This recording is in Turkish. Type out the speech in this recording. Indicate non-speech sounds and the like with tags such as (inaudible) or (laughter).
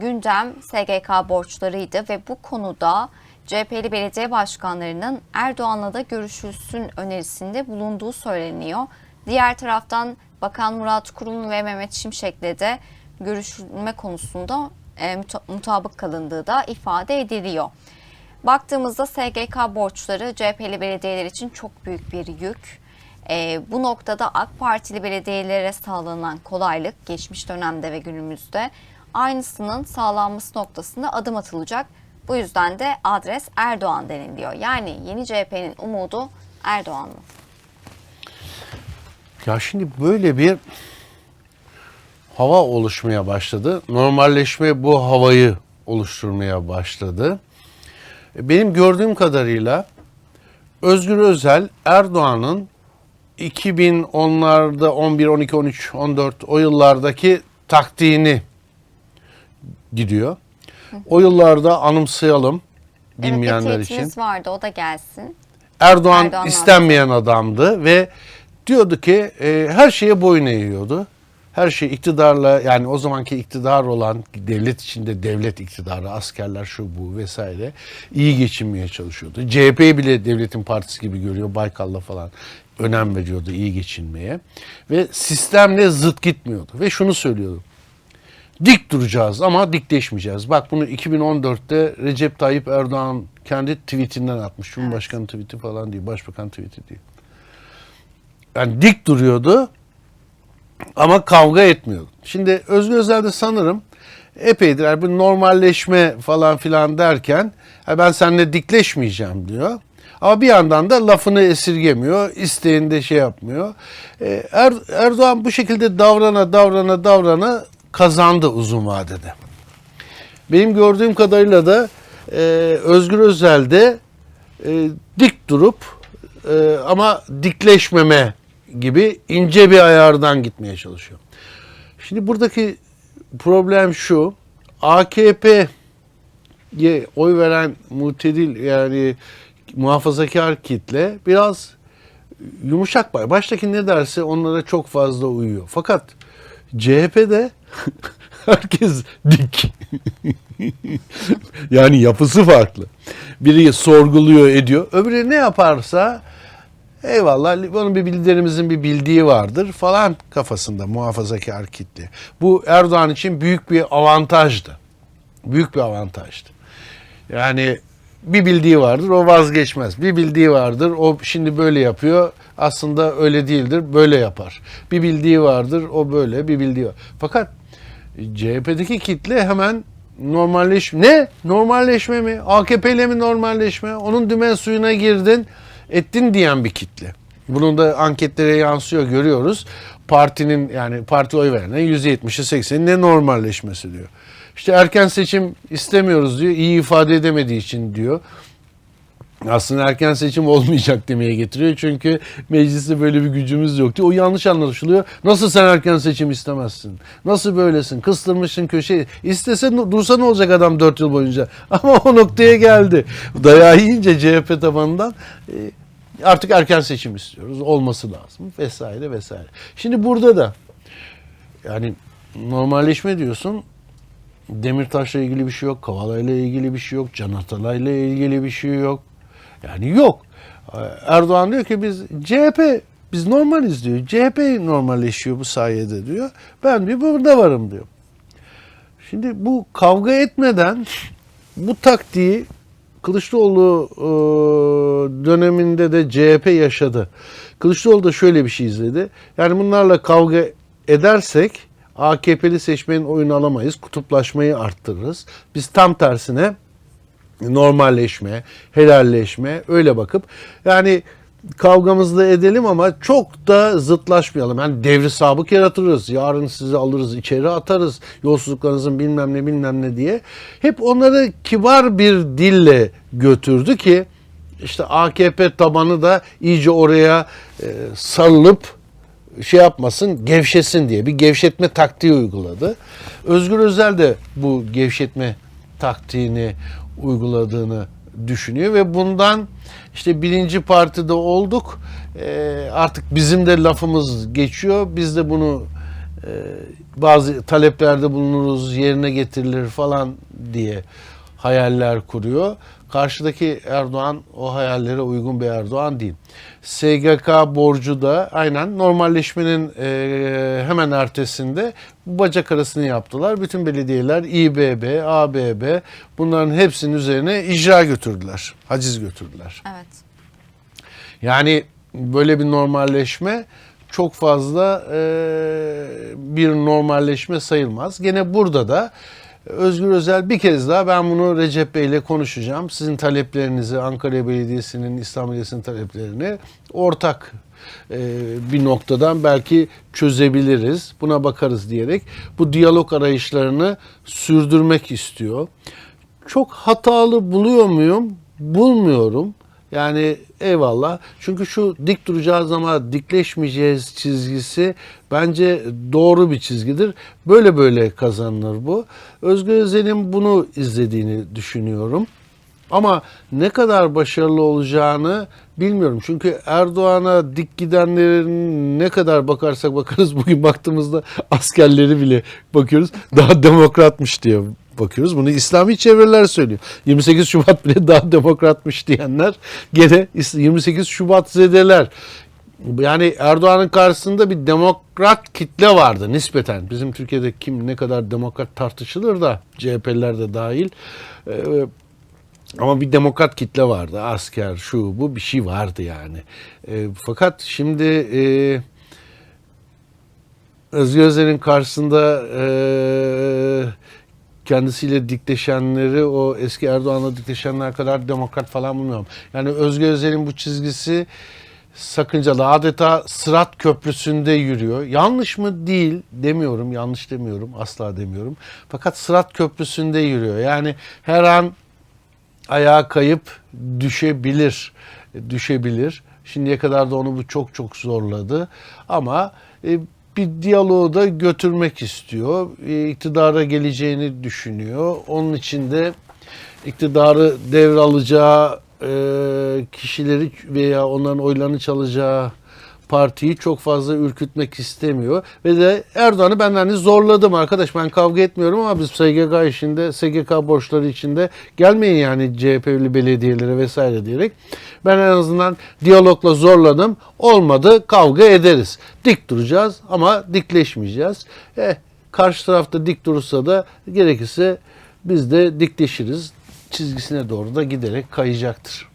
gündem SGK borçlarıydı ve bu konuda CHP'li belediye başkanlarının Erdoğan'la da görüşülsün önerisinde bulunduğu söyleniyor. Diğer taraftan Bakan Murat Kurum ve Mehmet Şimşek'le de görüşülme konusunda e, muta- mutabık kalındığı da ifade ediliyor. Baktığımızda SGK borçları CHP'li belediyeler için çok büyük bir yük. Ee, bu noktada AK Partili belediyelere sağlanan kolaylık geçmiş dönemde ve günümüzde aynısının sağlanması noktasında adım atılacak. Bu yüzden de adres Erdoğan deniliyor. Yani yeni CHP'nin umudu Erdoğan mı? Ya şimdi böyle bir hava oluşmaya başladı. Normalleşme bu havayı oluşturmaya başladı. E, Benim gördüğüm kadarıyla Özgür Özel Erdoğan'ın 2010'larda 11, 12, 13, 14 o yıllardaki taktiğini gidiyor. O yıllarda anımsayalım bilmeyenler evet, için. vardı o da gelsin. Erdoğan Erdoğan istenmeyen adamdı ve diyordu ki e, her şeye boyun eğiyordu. Her şey iktidarla yani o zamanki iktidar olan devlet içinde devlet iktidarı, askerler şu bu vesaire iyi geçinmeye çalışıyordu. CHP'yi bile devletin partisi gibi görüyor. Baykal'la falan önem veriyordu iyi geçinmeye. Ve sistemle zıt gitmiyordu. Ve şunu söylüyordu. Dik duracağız ama dikleşmeyeceğiz. Bak bunu 2014'te Recep Tayyip Erdoğan kendi tweetinden atmış. Cumhurbaşkanı tweeti falan değil, başbakan tweeti değil. Yani dik duruyordu ama kavga etmiyordu. Şimdi Özgür Özel de sanırım epeydir yani bir normalleşme falan filan derken "Ha ben seninle dikleşmeyeceğim diyor. Ama bir yandan da lafını esirgemiyor, isteğinde şey yapmıyor. Ee, Er- Erdoğan bu şekilde davrana davrana davrana kazandı uzun vadede. Benim gördüğüm kadarıyla da e, Özgür Özel de e, dik durup e, ama dikleşmeme gibi ince bir ayardan gitmeye çalışıyor. Şimdi buradaki problem şu. AKP'ye oy veren mutedil yani muhafazakar kitle biraz yumuşak bay. Baştaki ne derse onlara çok fazla uyuyor. Fakat CHP'de (laughs) herkes dik. (laughs) yani yapısı farklı. Biri sorguluyor, ediyor. Öbürü ne yaparsa eyvallah bunun bir liderimizin bir bildiği vardır falan kafasında muhafazakar kitle. Bu Erdoğan için büyük bir avantajdı. Büyük bir avantajdı. Yani bir bildiği vardır o vazgeçmez. Bir bildiği vardır o şimdi böyle yapıyor. Aslında öyle değildir böyle yapar. Bir bildiği vardır o böyle bir bildiği var. Fakat CHP'deki kitle hemen normalleş ne normalleşme mi AKP ile mi normalleşme onun dümen suyuna girdin ettin diyen bir kitle. Bunun da anketlere yansıyor görüyoruz. Partinin yani parti oy verene %70'i 80'i ne normalleşmesi diyor. İşte erken seçim istemiyoruz diyor. iyi ifade edemediği için diyor. Aslında erken seçim olmayacak demeye getiriyor. Çünkü mecliste böyle bir gücümüz yok diyor. O yanlış anlaşılıyor. Nasıl sen erken seçim istemezsin? Nasıl böylesin? Kıstırmışsın köşeyi. İstese dursa ne olacak adam 4 yıl boyunca? (laughs) Ama o noktaya geldi. Dayağı yiyince CHP tabanından e, artık erken seçim istiyoruz. Olması lazım vesaire vesaire. Şimdi burada da yani normalleşme diyorsun. Demirtaş'la ilgili bir şey yok. Kavala'yla ilgili bir şey yok. Can Atalay'la ilgili bir şey yok. Yani yok. Erdoğan diyor ki biz CHP biz normaliz diyor. CHP normalleşiyor bu sayede diyor. Ben diyor burada varım diyor. Şimdi bu kavga etmeden bu taktiği Kılıçdaroğlu e, döneminde de CHP yaşadı. Kılıçdaroğlu da şöyle bir şey izledi. Yani bunlarla kavga edersek AKP'li seçmenin oyunu alamayız. Kutuplaşmayı arttırırız. Biz tam tersine normalleşme, helalleşme öyle bakıp yani kavgamızı edelim ama çok da zıtlaşmayalım. Yani devri sabık yaratırız. Yarın sizi alırız, içeri atarız. Yolsuzluklarınızın bilmem ne bilmem ne diye. Hep onları kibar bir dille götürdü ki işte AKP tabanı da iyice oraya e, sarılıp şey yapmasın, gevşesin diye bir gevşetme taktiği uyguladı. Özgür Özel de bu gevşetme taktiğini uyguladığını düşünüyor ve bundan işte birinci partide olduk. Ee, artık bizim de lafımız geçiyor. Biz de bunu e, bazı taleplerde bulunuruz, yerine getirilir falan diye hayaller kuruyor. Karşıdaki Erdoğan o hayallere uygun bir Erdoğan değil. SGK borcu da aynen normalleşmenin e, hemen ertesinde bacak arasını yaptılar. Bütün belediyeler İBB, ABB bunların hepsinin üzerine icra götürdüler. Haciz götürdüler. Evet. Yani böyle bir normalleşme çok fazla e, bir normalleşme sayılmaz. Gene burada da Özgür Özel bir kez daha ben bunu Recep Bey ile konuşacağım. Sizin taleplerinizi Ankara Belediyesi'nin, İstanbul Belediyesi'nin taleplerini ortak e, bir noktadan belki çözebiliriz. Buna bakarız diyerek bu diyalog arayışlarını sürdürmek istiyor. Çok hatalı buluyor muyum? Bulmuyorum. Yani eyvallah. Çünkü şu dik duracağız ama dikleşmeyeceğiz çizgisi bence doğru bir çizgidir. Böyle böyle kazanılır bu. Özgür Özel'in bunu izlediğini düşünüyorum. Ama ne kadar başarılı olacağını bilmiyorum. Çünkü Erdoğan'a dik gidenlerin ne kadar bakarsak bakarız (laughs) bugün baktığımızda askerleri bile bakıyoruz daha demokratmış diye bakıyoruz. Bunu İslami çevreler söylüyor. 28 Şubat bile (laughs) daha demokratmış diyenler gene 28 Şubat zedeler. Yani Erdoğan'ın karşısında bir demokrat kitle vardı nispeten. Bizim Türkiye'de kim ne kadar demokrat tartışılır da CHP'liler de dahil. Ee, ama bir demokrat kitle vardı. Asker, şu, bu bir şey vardı yani. E, fakat şimdi e, Özgür Özel'in karşısında e, kendisiyle dikleşenleri o eski Erdoğan'la dikleşenler kadar demokrat falan bulmuyorum. Yani Özgür Özel'in bu çizgisi sakıncalı. Adeta Sırat Köprüsü'nde yürüyor. Yanlış mı? Değil demiyorum. Yanlış demiyorum. Asla demiyorum. Fakat Sırat Köprüsü'nde yürüyor. Yani her an ayağa kayıp düşebilir. Düşebilir. Şimdiye kadar da onu bu çok çok zorladı. Ama e, bir diyaloğu da götürmek istiyor. E, iktidara geleceğini düşünüyor. Onun için de iktidarı devralacağı e, kişileri veya onların oylarını çalacağı partiyi çok fazla ürkütmek istemiyor. Ve de Erdoğan'ı ben hani zorladım arkadaş ben kavga etmiyorum ama biz SGK işinde, SGK borçları içinde gelmeyin yani CHP'li belediyelere vesaire diyerek ben en azından diyalogla zorladım. Olmadı kavga ederiz. Dik duracağız ama dikleşmeyeceğiz. Eh, karşı tarafta dik durursa da gerekirse biz de dikleşiriz. Çizgisine doğru da giderek kayacaktır.